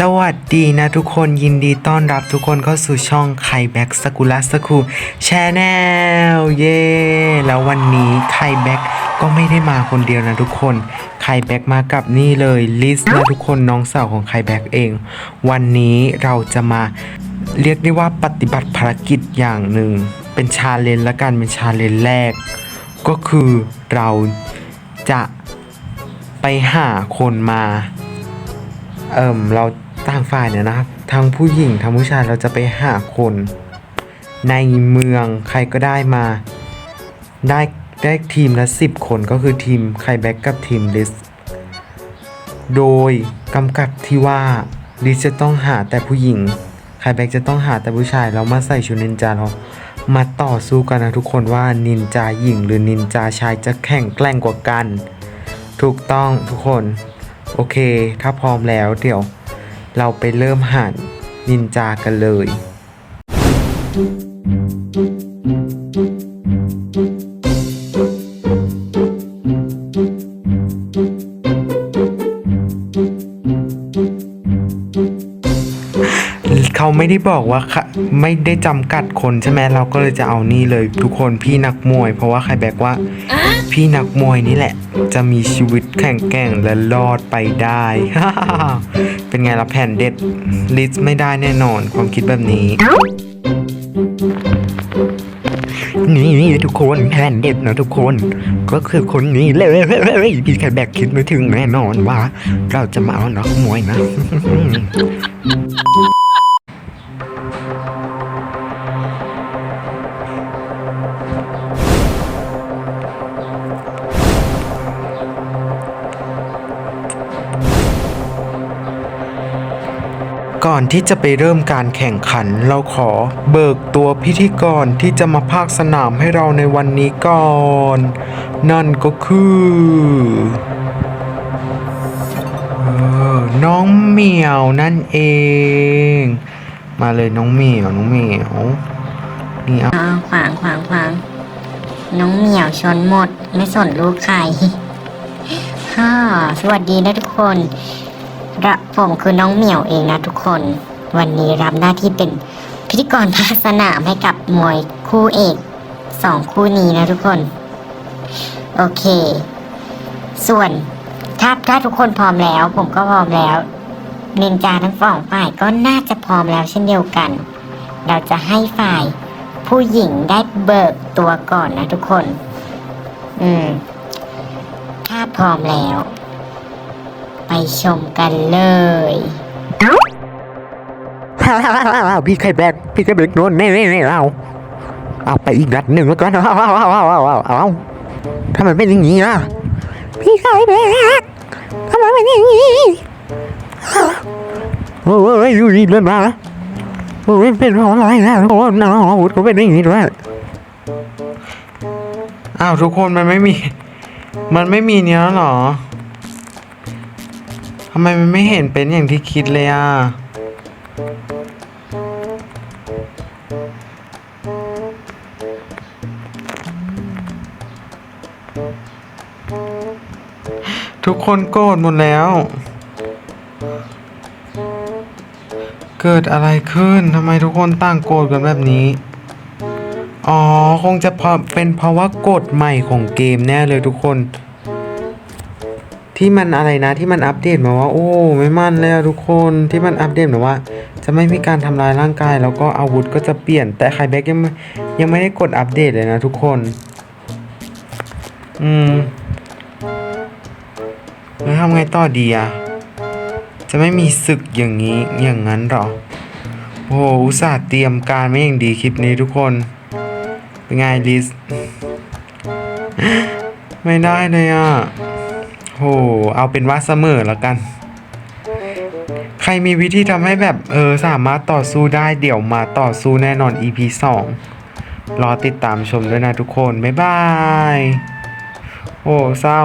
สวัสดีนะทุกคนยินดีต้อนรับทุกคนเข้าสู่ช่องไคแบ็กสกุลัสคูแชแนลเย้แล้ววันนี้ไคแบ็กก็ไม่ได้มาคนเดียวนะทุกคนไคแบ็กมากับนี่เลยลิสนะทุกคนน้องสาวของไคแบ็กเอง วันนี้เราจะมาเรียกได้ว่าปฏิบัติภารกิจอย่างหนึ่ง เป็นชาเลนจ์ละกันเป็นชาเลนจ์แรก ก็คือเราจะไปหาคนมาเอิมเรา ต่างฝ่ายเนี่ยนะครับทั้งผู้หญิงทั้งผู้ชายเราจะไปหาคน ในเมืองใครก็ได้มา ได้ได้ทีมละสิบคนก็คือทีมใครแบ็กกับทีมลิสโดยกำกับที่ว่าลิสจะต้องหาแต่ผู้หญิงใครแบ็กจะต้องหาแต่ผู้ชายแล้วมาใส่ชุดนินจาเรามาต่อสู้กันนะทุกคนว่านินจาหญิงหรือนินจาชายจะแข่งแกร่งกว่ากัน ถูกต้องทุกคน โอเค ถ้าพร้อมแล้วเดี๋ยว เราไปเริ่มหันนินจากันเลยเข ไม่ได้บอกว่าค่ะไม่ได้จำกัดคนใช่ไหมเราก็เลยจะเอานี่เลยทุกคนพี่นักมวย เพราะว่าใครแบกว่า พี่นักมวยนี่แหละ จะมีชีวิตแข็งแกร่งและรอดไปได้ เป็นไงล่ะแผ่นเด็ดลิสไม่ได้แน่นอนความคิดแบบนี้นี่นี่ทุกคนแทนเด็ดนะทุกคน ก็คือคนนี้เลยพี่แคแบกคิดไม่ถึงแน่นอนว่า เราจะมาเอานักมวยนะ ก่อนที่จะไปเริ่มการแข่งขัน เราขอเบิกตัวพิธีกรที่จะมาภาคสนามให้เราในวันนี้ก่อน นั่นก็คือน้องเหมียวนั่นเอง มาเลยน้องเหมียวน้องเหมียวนี่เอาอ้าวขวางขวางขวางน้องเหมียวชนหมด ไม่สนลูกใครฮ่าสวัสดีนะทุกคน ระผมคือน้องเหมียวเองนะทุกคน วันนี้รับหน้าที่เป็นพิธีกรภาคสนามให้กับมวยคู่เอกสองคู่นี้นะทุกคน โอเค ส่วนถ้าถ้าทุกคนพร้อมแล้ว ผมก็พร้อมแล้วนินจาทั้งสองฝ่ายก็น่าจะพร้อมแล้วเช่นเดียวกัน เราจะให้ฝ่ายผู้หญิงได้เบิกตัวก่อนนะทุกคน อืม ถ้าพร้อมแล้ว ไปชมกันเลยพี่แคแบกพี่แคแบกโดนแน่แน่แน่เราเอาไปอีกนัดหนึ่งแล้วกันเอาเอาเอาเอาเอาเอาเอาถ้ามันเป็นอย่างนี้นะพี่แคแบกทำไมเป็นอย่างนี้โอ้ยดูดีเลยนะโอ้ยเป็นเพราะอะไรนะโอ้ยน้องอาวุธก็เป็นอย่างนี้ด้วยอ้าวทุกคนมันไม่มี มันไม่มีเนี้ยหรอ ทำไมมันไม่เห็นเป็นอย่างที่คิดเลยอะ ทุกคนโกรธหมดแล้ว เกิดอะไรขึ้นทำไมทุกคนต่างโกรธกันแบบนี้ อ๋อ คงจะเป็นเพราะว่ากฎใหม่ของเกมแน่เลยทุกคน ที่มันอะไรนะที่มันอัปเดตมาว่าโอ้ไม่มั่นเลยทุกคนที่มันอัปเดตมาว่า จะไม่มีการทำลายร่างกาย แล้วก็อาวุธก็จะเปลี่ยน แต่ไคแบ็กยังยังไม่ได้กดอัปเดตเลยนะทุกคน อืมแล้วทำไงต่อดีอะจะไม่มีศึกอย่างนี้อย่างนั้นหรอโอ้หอุตส่าห์เตรียมการไม่อย่างดีคลิปนี้ทุกคน เป็นไงลิส ไม่ได้เลยอะ โห เอาเป็นว่าเสมอแล้วกัน ใครมีวิธีทำให้แบบเออสามารถต่อสู้ได้เดี๋ยวมาต่อสู้แน่นอน EP 2 รอติดตามชมด้วยนะทุกคน บ๊ายบาย โอ้เศร้า